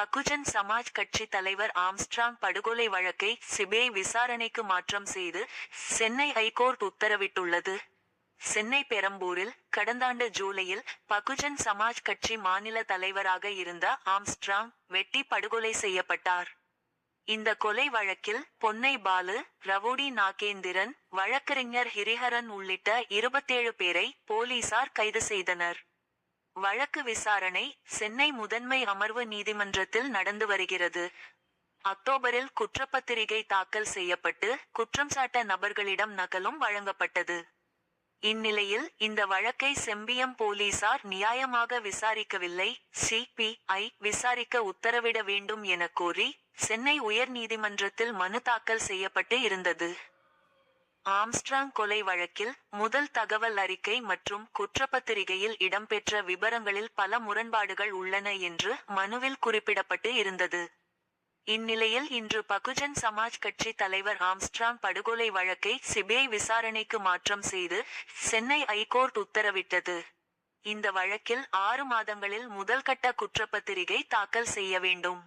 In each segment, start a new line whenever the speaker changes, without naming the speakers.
பகுஜன் சமாஜ் கட்சி தலைவர் ஆம்ஸ்ட்ராங் படுகொலை வழக்கை சிபிஐ விசாரணைக்கு மாற்றம் செய்து சென்னை ஐகோர்ட் உத்தரவிட்டுள்ளது. சென்னை பெரம்பூரில் கடந்தாண்டு ஜூலையில் பகுஜன் சமாஜ் கட்சி மாநில தலைவராக இருந்த ஆம்ஸ்ட்ராங் வெட்டி படுகொலை செய்யப்பட்டார். இந்த கொலை வழக்கில் பொன்னை பாலு ரவுடி நாகேந்திரன் வழக்கறிஞர் ஹிரிஹரன் உள்ளிட்ட இருபத்தேழு பேரை போலீசார் கைது செய்தனர். வழக்கு விசாரணை சென்னை முதன்மை அமர்வு நீதிமன்றத்தில் நடந்து வருகிறது. அக்டோபரில் குற்றப்பத்திரிகை தாக்கல் செய்யப்பட்டு குற்றம் சாட்ட நபர்களிடம் நகலும் வழங்கப்பட்டது. இந்நிலையில் இந்த வழக்கை செம்பியம் போலீசார் நியாயமாக விசாரிக்கவில்லை. சிபிஐ விசாரிக்க உத்தரவிட வேண்டும் என கோரி சென்னை உயர்நீதிமன்றத்தில் மனு தாக்கல் செய்யப்பட்டு இருந்தது. ஆம்ஸ்ட்ராங் கொலை வழக்கில் முதல் தகவல் அறிக்கை மற்றும் குற்றப்பத்திரிகையில் இடம்பெற்ற விபரங்களில் பல முரண்பாடுகள் உள்ளன என்று மனுவில் குறிப்பிடப்பட்டு இருந்தது. இந்நிலையில் இன்று பகுஜன் சமாஜ் கட்சி தலைவர் ஆம்ஸ்ட்ராங் படுகொலை வழக்கை சிபிஐ விசாரணைக்கு மாற்றம் செய்து சென்னை ஐகோர்ட் உத்தரவிட்டது. இந்த வழக்கில் ஆறு மாதங்களில் முதல் கட்ட குற்றப்பத்திரிகை தாக்கல் செய்ய வேண்டும்.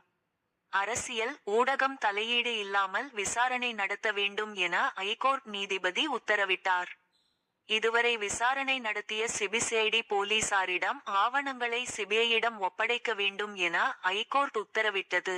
அரசியல் ஊடகம் தலையீடு இல்லாமல் விசாரணை நடத்த வேண்டும் என ஐகோர்ட் நீதிபதி உத்தரவிட்டார். இதுவரை விசாரணை நடத்திய சிபிசிஐடி போலீசாரிடம் ஆவணங்களை சிபிஐயிடம் ஒப்படைக்க வேண்டும் என ஐகோர்ட் உத்தரவிட்டது.